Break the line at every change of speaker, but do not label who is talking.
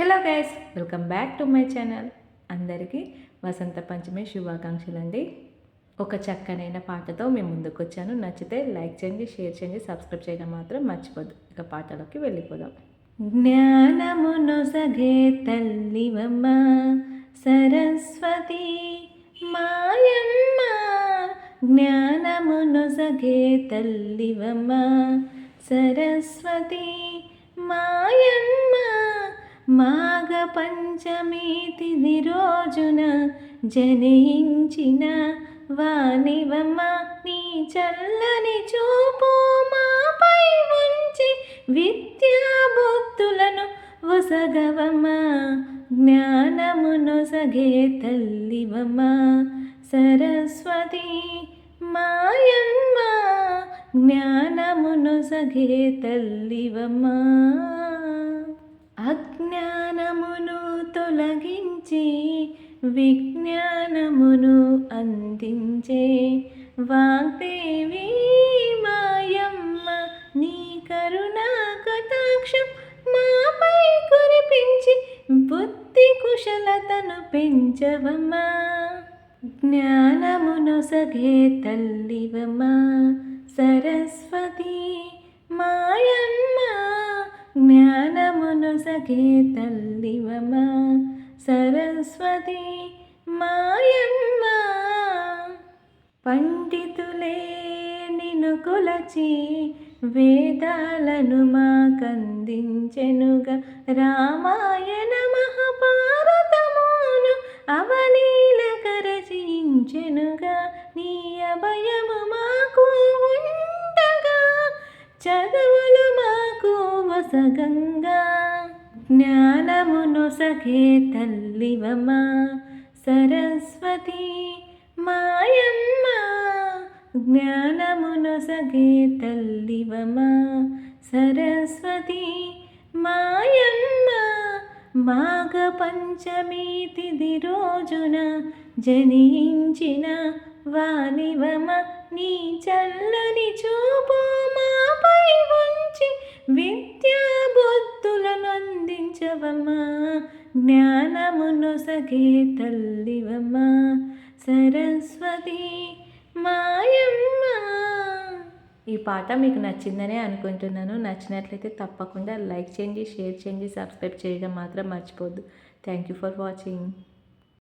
Hello guys welcome back to my channel. అందరికీ వసంత పంచమి శుభాకాంక్షలు అండి. ఒక చక్కనైన పాటతో మేము ముందుకు వచ్చాను నచ్చితే లైక్ చేయండి షేర్ చేయండి సబ్స్క్రైబ్ చేయడం మాత్రం మర్చిపోద్దు. ఇక పాటలోకి వెళ్ళిపోదాం. జ్ఞానమును సగే తల్లివమ్మ సరస్వతి మాయమ్మ. జ్ఞానమును సగే తల్లివమ్మ సరస్వతి మాయమ్మ. మాఘ పంచమి తిది రోజున జనించిన వానివమ్మ నీ చల్లని చూపు మాపై ఉంచి విద్యాబుద్ధులను ఒసగవమ్మ జ్ఞానమును సగే తల్లివమ్మ. సరస్వతి మాయమ్మ జ్ఞానమును సగే తల్లివమ్మ. తొలగించి విజ్ఞానమును అందించే వాగ్దేవి మాయమ్మ నీ కరుణా కటాక్షం మాపై కురిపించి బుద్ధి కుశలతను పెంచవమ్మా. జ్ఞానమును సగే తల్లివమ్మా. సరస్వతి మాయమ్మ జ్ఞాన సఖే తల్లివమ్మ సరస్వతి మాయమ్మ. పండితులే నిన్ను కొలచి వేదాలను మాకందించెనుగా. రామాయణ మహాభారతమును అవలీలకరచించెనుగా. నీ అభయము మాకు ఉండగా చదువులు మాకు వసగంగా. జ్ఞానమును సఖే తల్లివమా సరస్వతి మాయమ్మ జ్ఞానమును సఖే తల్లివమా సరస్వతి మాయమ్మ మాఘ పంచమి తిది రోజున జనించిన వానివమ నీ చల్లని చూపు మాపై ఉంచి విద్యా అందించవమ్మా జ్ఞానమును సఖే తల్లివమ్మా. సరస్వతి మాయమ్మ. ఈ పాట మీకు నచ్చిందనే అనుకుంటున్నాను. నచ్చినట్లయితే తప్పకుండా లైక్ చేయండి షేర్ చేయండి సబ్స్క్రైబ్ చేయడం మాత్రం మర్చిపోద్దు. Thank you for watching